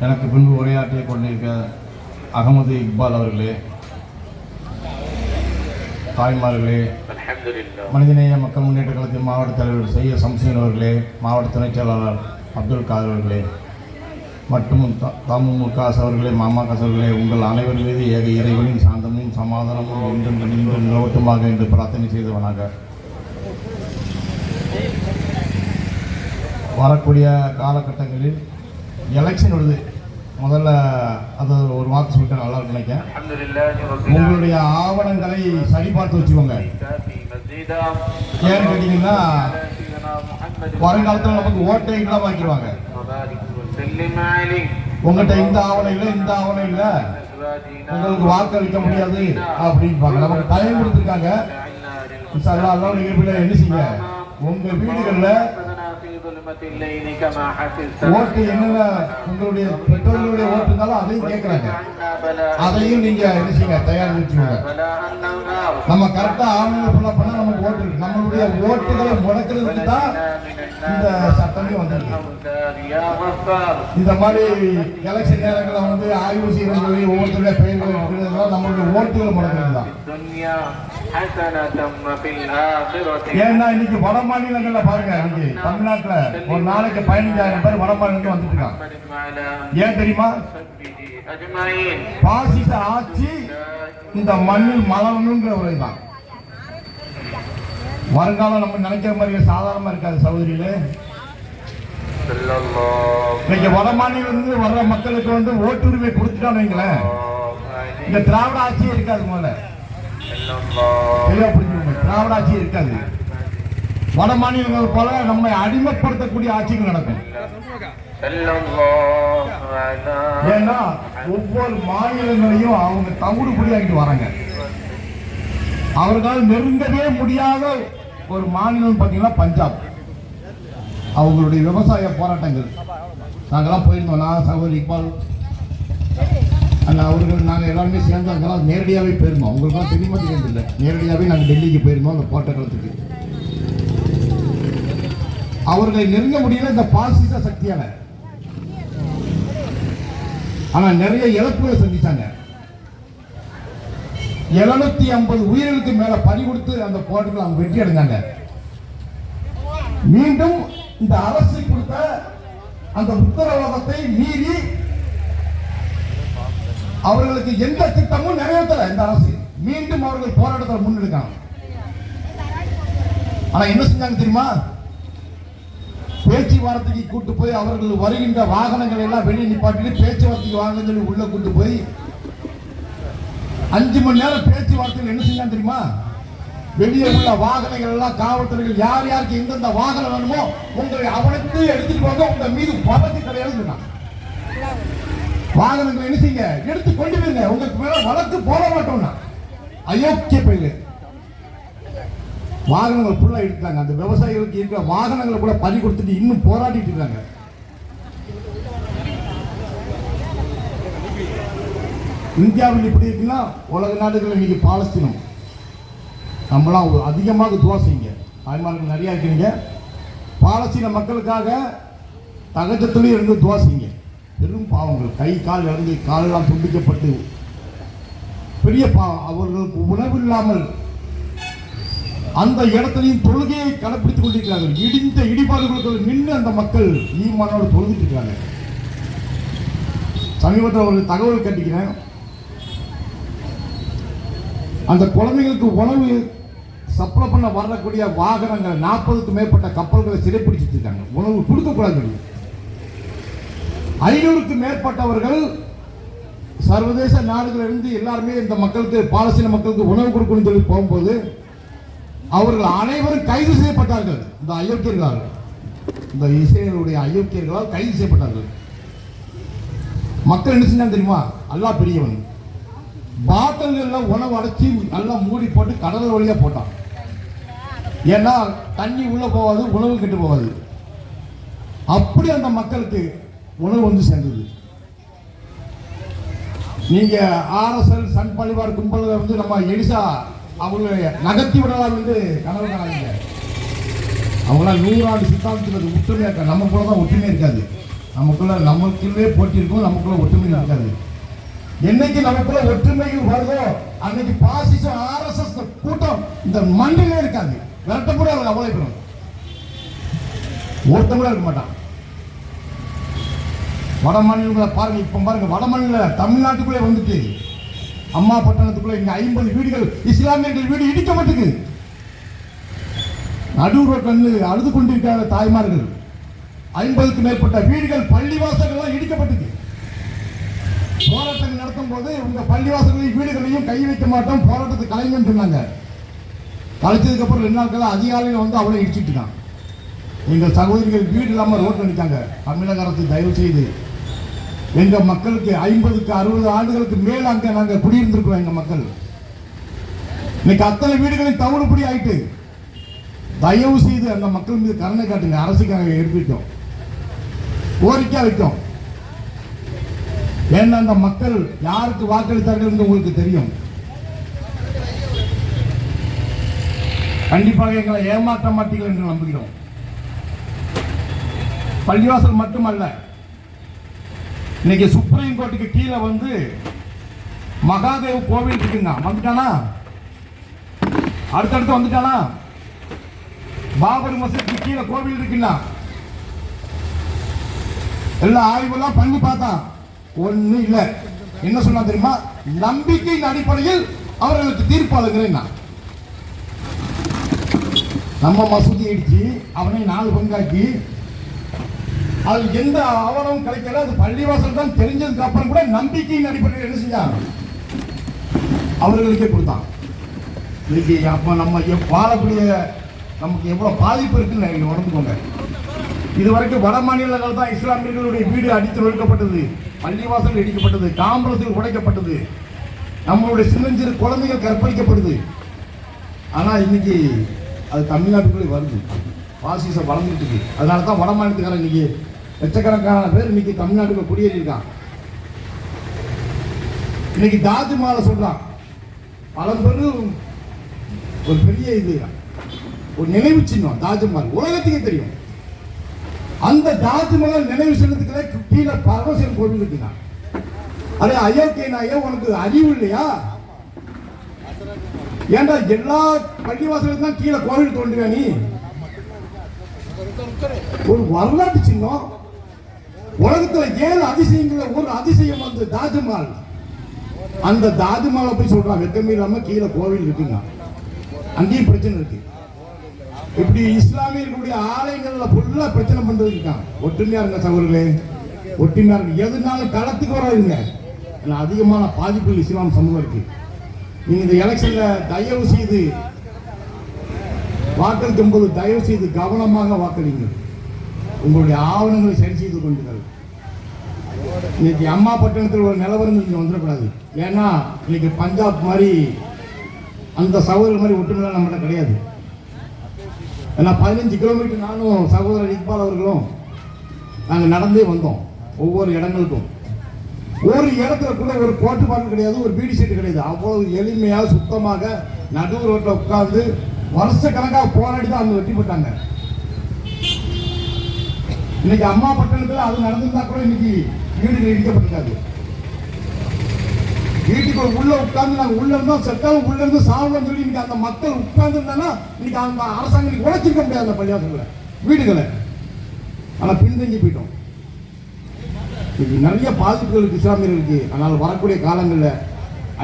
எனக்கு பின்பு உரையாற்றிய கொண்டிருக்க அகமது இக்பால் அவர்களே தாய்மார்களே மனிதநேய மக்கள் முன்னேற்ற கழகத்தின் மாவட்ட தலைவர் செய்ய சம்சீன் அவர்களே மாவட்ட துணைச் செயலாளர் அப்துல் காதர் அவர்களே மற்றும் தமுமுக அவர்களே மாமா அவர்களே உங்கள் அனைவரும் மீது ஏக இறைவனின் சாந்தமும் சமாதானமும் ஒன்றும் நின்றும் நிலவட்டுமாக என்று பிரார்த்தனை செய்தவனாக. வரக்கூடிய காலகட்டங்களில் எலெக்ஷன் வருது முதல்ல அது ஒரு வார்த்தை சொல்லிட்டு நல்லா நினைக்கிறேன். உங்களுடைய ஆவணங்களை சரிபார்த்து வச்சுக்கோங்க. ஏன்னு கேட்டீங்கன்னா வருங்காலத்தில் நமக்கு ஓட்டை இல்லாம வாங்கிடுவாங்க? உங்கள்கிட்ட இந்த ஆவணம் இல்லை இந்த ஆவணம் இல்லை. உங்களுக்கு வாக்களிக்க முடியாது அப்படின்னு நமக்கு டைம் கொடுத்துருக்காங்க. சார் எல்லாம் நிகழ்ச்சியில் என்ன செய்ய உங்கள் வீடுகளில் ஓட்டு என்னென்ன உங்களுடைய பெற்றோர்களுடைய ஓட்டு இருந்தாலும் அதையும் கேட்குறாங்க அதையும் நீங்க என்ன தயார் வச்சுக்கோங்க நம்ம கரெக்டா ஆவணங்கள் ஃபுல்லாக பண்ணால் நமக்கு ஓட்டு இருக்கு. நம்மளுடைய ஓட்டுகளை முடக்கிறதுக்கு தான் இந்த சட்டமே வந்திருக்கு. இந்த மாதிரி எலெக்ஷன் நேரங்களில் வந்து ஆய்வு செய்யறது ஒவ்வொருத்தருடைய பெயர்கள் நம்மளுடைய ஓட்டுகள் முடக்கிறது தான் ஏன்னா இன்னைக்கு வட மாநிலங்கள்ல பாருங்க இன்னைக்கு தமிழ்நாட்டுல ஒரு நாளைக்கு பதினஞ்சாயிரம் பேர் வட மாநிலங்கள் வந்துட்டு ஏன் தெரியுமா? பாசிச ஆட்சி இந்த மண்ணில் மலரணுங்கிற ஒரு இதுதான். வருங்காலம் நம்ம நினைக்கிற மாதிரி சாதாரணமா இருக்காது சகோதரியில இன்னைக்கு வட மாநிலத்திலிருந்து வர்ற மக்களுக்கு வந்து ஓட்டுரிமை கொடுத்துட்டோம் வைங்களேன். இந்த திராவிட ஆட்சியே இருக்காது முதல்ல. திராவிட ஆட்சி இருக்காது. வட மாநிலங்கள் போல நம்மை அடிமைப்படுத்தக்கூடிய ஆட்சிகள் நடக்கும். ஏன்னா ஒவ்வொரு மாநிலங்களையும் அவங்க தவிடு புரியாக்கிட்டு வராங்க. அவர்களால் நெருங்கவே முடியாத ஒரு மாநிலம் பார்த்தீங்கன்னா பஞ்சாப். அவங்களுடைய விவசாய போராட்டங்கள். நாங்கெல்லாம் போயிருந்தோம். நான் சகோதரி இக்பால் அங்கே அவர்கள் நாங்கள் எல்லாருமே சேர்ந்து அங்கெல்லாம் நேரடியாகவே போயிருந்தோம். உங்களுக்குலாம் தெரியுமா தெரியாது இல்லை நேரடியாகவே நாங்கள் டெல்லிக்கு போயிருந்தோம் அந்த போராட்டங்களுக்கு அவர்களை நெருங்க முடியல இந்த பாசிச சக்தியால. ஆனா நிறைய இழப்புகளை சந்திச்சாங்க. எழுநூத்தி ஐம்பது உயிர்களுக்கு மேல பறி கொடுத்து அந்த போராட்டத்தில் அவங்க வெற்றி அடைஞ்சாங்க. மீண்டும் இந்த அரசு கொடுத்த அந்த உத்தரவாதத்தை மீறி அவர்களுக்கு எந்த திட்டமும் நிறைவேற்றல இந்த அரசு. மீண்டும் அவர்கள் போராட்டத்தில் முன்னெடுக்காங்க ஆனா என்ன செஞ்சாங்க தெரியுமா? பேச்சுவார்த்தைக்கு கூட்டு போய் அவர்கள் வருகின்ற வாகனங்களை எல்லாம் வெளியே நிப்பாட்டிட்டு பேச்சுவார்த்தைக்கு வாங்க சொல்லி உள்ள கூட்டு போய் அஞ்சு மணி நேரம் பேச்சுவார்த்தைகள் என்ன செஞ்சாங்க தெரியுமா? வெளியே உள்ள வாகனங்கள் எல்லாம் காவல்துறைகள் யார் யாருக்கு எந்தெந்த வாகனம் வேணுமோ உங்களை அவனுக்கு எடுத்துட்டு போங்க உங்க மீது வழக்கு கிடையாது வாகனங்களை என்ன செய்யுங்க? எடுத்து கொண்டு போயிருங்க உங்களுக்கு மேல வழக்கு போட மாட்டோம்னா. அயோக்கிய பயிலு. வாகனங்கள் ஃபுல்லா எடுத்தாங்க அந்த விவசாயிகளுக்கு இருக்கிற வாகனங்களை கூட பறி கொடுத்துட்டு இன்னும் போராடிட்டு இருக்காங்க. இந்தியாவில் இப்படி இருக்குன்னா உலக நாடுகள் இன்னைக்கு பாலஸ்தீனம். நம்மளாம் அதிகமாக துவா செய்யுங்க. தாய்மார்கள் நிறையா இருக்கீங்க. பாலஸ்தீன மக்களுக்காக தகஜத்திலையும் இருந்து துவா செய்யுங்க. பெரும் பாவங்கள். கை கால் இறந்து காலெல்லாம் துண்டிக்கப்பட்டு பெரிய பாவம் அவர்களுக்கு உணவு இல்லாமல் அந்த இடத்திலையும் தொழுகையை கடைப்பிடித்துக் கொண்டிருக்கிறார்கள். இடிந்த இடிபாடுகளுக்கு நின்று அந்த மக்கள் ஈமானோடு தொழுதுட்டு இருக்காங்க. சமீபத்தில் ஒரு தகவல் கட்டிக்கிறேன் அந்த குழந்தைகளுக்கு உணவு சப்ளை பண்ண வரக்கூடிய வாகனங்கள் நாற்பதுக்கு மேற்பட்ட கப்பல்களை சிறைப்பிடிச்சிட்டு இருக்காங்க. உணவு கொடுக்கக்கூடாது. ஐநூறுக்கு மேற்பட்டவர்கள் சர்வதேச நாடுகளிலிருந்து எல்லாருமே இந்த மக்களுக்கு பாலஸ்தீன மக்களுக்கு உணவு கொடுக்கணும்னு சொல்லி போகும்போது அவர்கள் அனைவரும் கைது செய்யப்பட்டார்கள். இந்த அயோக்கியர்களால். இந்த இஸ்ரேலுடைய அயோக்கியர்களால் கைது செய்யப்பட்டார்கள். மக்கள் என்ன செஞ்சாங்க தெரியுமா? அல்லா பெரியவன். பாட்டில்கள்ல உணவு அடைச்சி நல்லா மூடி போட்டு கடல் வழியா போட்டான். ஏன்னா தண்ணி உள்ளே போகாது உணவு கெட்டு போகாது. அப்படி அந்த மக்களுக்கு உணவு வந்து சேர்ந்தது. நீங்க ஆர்எஸ்எல் சன் பழிவார் கும்பலில் வந்து நம்ம எடிசா அவங்களை நகர்த்தி விடலாம் என்று கனவு காணாதீங்க அவங்களாம் நூறாண்டு சித்தாந்தத்தில் ஒற்றுமையா இருக்காங்க நம்ம தான் ஒற்றுமை இருக்காது. நமக்குள்ள நமக்குள்ளே போட்டி இருக்கும் நமக்குள்ள ஒற்றுமை இருக்காது. என்னைக்கு நமக்குள்ள ஒற்றுமை வருதோ அன்னைக்கு பாசிசம் ஆர்எஸ்எஸ் கூட்டம் இந்த மண்டிலே இருக்காது. விரட்ட கூட அவங்க அவ்வளோ பெறும் ஒருத்தன் கூட இருக்க மாட்டான். வட மாநிலங்களை பாருங்கள் இப்போ பாருங்கள் வட மாநில தமிழ்நாட்டுக்குள்ளே வந்துட்டு அம்மா பட்டணத்துக்குள்ளே இங்கே ஐம்பது வீடுகள் இஸ்லாமியர்கள் வீடு இடிக்கப்பட்டிருக்கு நடுவர் ரோட்ல இருந்து அழுது கொண்டிருக்கிற தாய்மார்கள். ஐம்பதுக்கு மேற்பட்ட வீடுகள் பள்ளிவாசல்கள்லாம் இடிக்கப்பட்டது. போராட்டங்கள் நடத்தும் போது உங்க பள்ளிவாசல்களையும் வீடுகளையும் கை வைக்க மாட்டோம் போராட்டத்தை கலைஞன்னு சொன்னாங்க. கலைச்சதுக்கு அப்புறம் ரெண்டு நாட்கள் அதிகாலையில் வந்து அவளை இடிச்சிட்டு எங்கள் சகோதரிகள் வீடு இல்லாமல் ரோட்டில் நிற்காங்க தமிழக அரசு தயவு செய்து எங்க மக்களுக்கு ஐம்பதுக்கு அறுபது ஆண்டுகளுக்கு மேல் அங்க நாங்க குடியிருந்திருக்கிறோம் எங்க மக்கள். இன்னைக்கு அத்தனை வீடுகளில் தவிடுபடி ஆயிட்டு தயவு செய்து அந்த மக்கள் மீது கருணை காட்டுங்க. அரசுக்காக எடுத்துட்டோம் கோரிக்கை வைக்கும் ஏன்னா அந்த மக்கள் யாருக்கு வாக்களித்தார்கள் என்று உங்களுக்கு தெரியும். கண்டிப்பாக எங்களை ஏமாற்ற மாட்டீர்கள் என்று நம்புகிறோம். பள்ளிவாசல் மட்டுமல்ல இன்னைக்கு சுப்ரீம் கோர்ட்டுக்கு கீழே வந்து மகாதேவ் கோவில் இருக்குங்க. வந்துட்டானா? அடுத்தடுத்து வந்துட்டானா? பாபர் மசூதிக்கு கீழே கோவில் இருக்குன்னா? எல்லா ஆய்வுலாம் பண்ணி பார்த்தான் ஒண்ணு இல்ல. என்ன சொன்னா தெரியுமா? நம்பிக்கையின் அடிப்படையில் அவர்களுக்கு தீர்ப்பு அழுகிறேன் நம்ம மசூதி அடிச்சு அவனை நாலு பங்காக்கி அது எந்த ஆவணமும் கிடைக்கல. அது பள்ளிவாசல் தான் தெரிஞ்சதுக்கு அப்புறம் கூட நம்பிக்கையின் அடிப்படையில் என்ன செஞ்சாங்க? அவர்களுக்கே கொடுத்தான் இன்னைக்கு அப்போ நம்ம வாழக்கூடிய நமக்கு எவ்வளோ பாதிப்பு இருக்குன்னு நீங்க உணர்ந்துக்கோங்க இதுவரைக்கும் வட மாநிலங்கள் தான் இஸ்லாமியர்களுடைய வீடு அடித்து நொழுக்கப்பட்டது பள்ளிவாசல் இடிக்கப்பட்டது காம்பளத்தில் உடைக்கப்பட்டது நம்மளுடைய சின்னஞ்சிறு குழந்தைகள் கற்பழிக்கப்படுது. ஆனால் இன்னைக்கு அது தமிழ்நாட்டுக்குள்ளே வருது. பாசிசம் வளர்ந்துட்டு இருக்கு. அதனால தான் வட மாநிலத்துக்காரன் இன்னைக்கு லட்சக்கணக்கான பேர் இன்னைக்கு தமிழ்நாட்டுக்கு குடியேறி இன்னைக்கு தாஜ்மஹாலை சொல்றான் பழம்பெரும் ஒரு பெரிய இது. ஒரு நினைவு சின்னம் தாஜ்மஹால் உலகத்துக்கே தெரியும். அந்த தாஜ்மஹால் நினைவு சின்னத்துக்கு கீழே பரமசிவன் கோவில் இருக்குங்க. அதே அயோக்கியனாயே உனக்கு அறிவு இல்லையா? ஏன்டா எல்லா பள்ளிவாசலும் தான் கீழே கோவில் தோண்டுவியா நீ? ஒரு வரலாற்று சின்னம். உலகத்துல ஏழு அதிசயங்கள ஒரு அதிசயம் வந்து தாஜ்மஹால். அந்த தாஜ்மஹாலை போய் சொல்றான் வெக்கமே இல்லாம கீழே கோவில் இருக்குங்க அங்கேயும் பிரச்சனை இருக்கு. இப்படி இஸ்லாமியர்களுடைய ஆலயங்கள்ல ஃபுல்லா பிரச்சனை பண்றது இருக்கான் ஒற்றுமையா இருங்க சகோதரர்களே. ஒற்றுமையா இருங்க. எதுனாலும் களத்துக்கு வராதுங்க. அதிகமான பாதிப்பு இஸ்லாம் சமூகம் இருக்கு நீங்க இந்த எலெக்ஷன்ல தயவு செய்து வாக்களிக்கும் போது தயவு செய்து கவனமாக வாக்களிங்க. உங்களுடைய ஆவணங்களை சரி செய்து கொண்டுங்கள் இன்னைக்கு அம்மா பட்டணத்தில் ஒரு நிலவரம் இங்கே வந்துடக்கூடாது. ஏன்னா இன்னைக்கு பஞ்சாப் மாதிரி அந்த சகோதரர் மாதிரி ஒற்றுமையாக நம்மகிட்ட கிடையாது. ஏன்னா பதினஞ்சு கிலோமீட்டர் நானும் சகோதரர் இக்பால் அவர்களும் நாங்கள் நடந்தே வந்தோம். ஒவ்வொரு இடங்களுக்கும். ஒரு இடத்துல கூட ஒரு கோட்டு பாட்டு கிடையாது ஒரு பீடி சீட்டு கிடையாது. அவ்வளவு எளிமையாக சுத்தமாக நடு ரோட்டில் உட்கார்ந்து வருஷ கணக்காக போராடி தான் அவங்க வெட்டி போட்டாங்க இன்னைக்கு அம்மா பட்டணத்தில் அது நடந்திருந்தா கூட இன்னைக்கு வீடுகள் இடிக்கப்பட்டிருக்காது. வீட்டுக்குள்ள உள்ள உட்கார்ந்து நாங்க உள்ள இருந்தோம் செத்தாலும் உள்ள இருந்து சாவலாம் சொல்லி இன்னைக்கு அந்த மக்கள் உட்கார்ந்து இருந்தாங்கன்னா இன்னைக்கு அந்த அரசாங்கம் இன்னைக்கு உழைச்சிருக்க முடியாது அந்த பள்ளியாசங்களை வீடுகளை. ஆனா பின்தங்கி போயிட்டோம். இன்னைக்கு நிறைய பாதிப்புகள் இருக்கு. இஸ்லாமியர்களுக்கு ஆனால் வரக்கூடிய காலங்களில்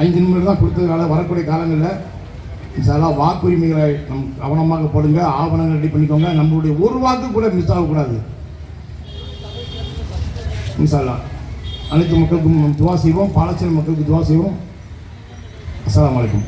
ஐந்து நிமிடம் தான் கொடுத்ததுனால வரக்கூடிய காலங்களில் இதெல்லாம் வாக்குரிமைகளை நம் கவனமாக போடுங்க ஆவணங்கள் ரெடி பண்ணிக்கோங்க. நம்மளுடைய ஒரு வாக்கு கூட மிஸ் ஆகக்கூடாது. இன்ஷால்லா அனைத்து மக்களுக்கும் துவா செய்வோம். பாலச்சேரி மக்களுக்கு துவா செய்வோம். அஸ்லாம் வலைக்கம்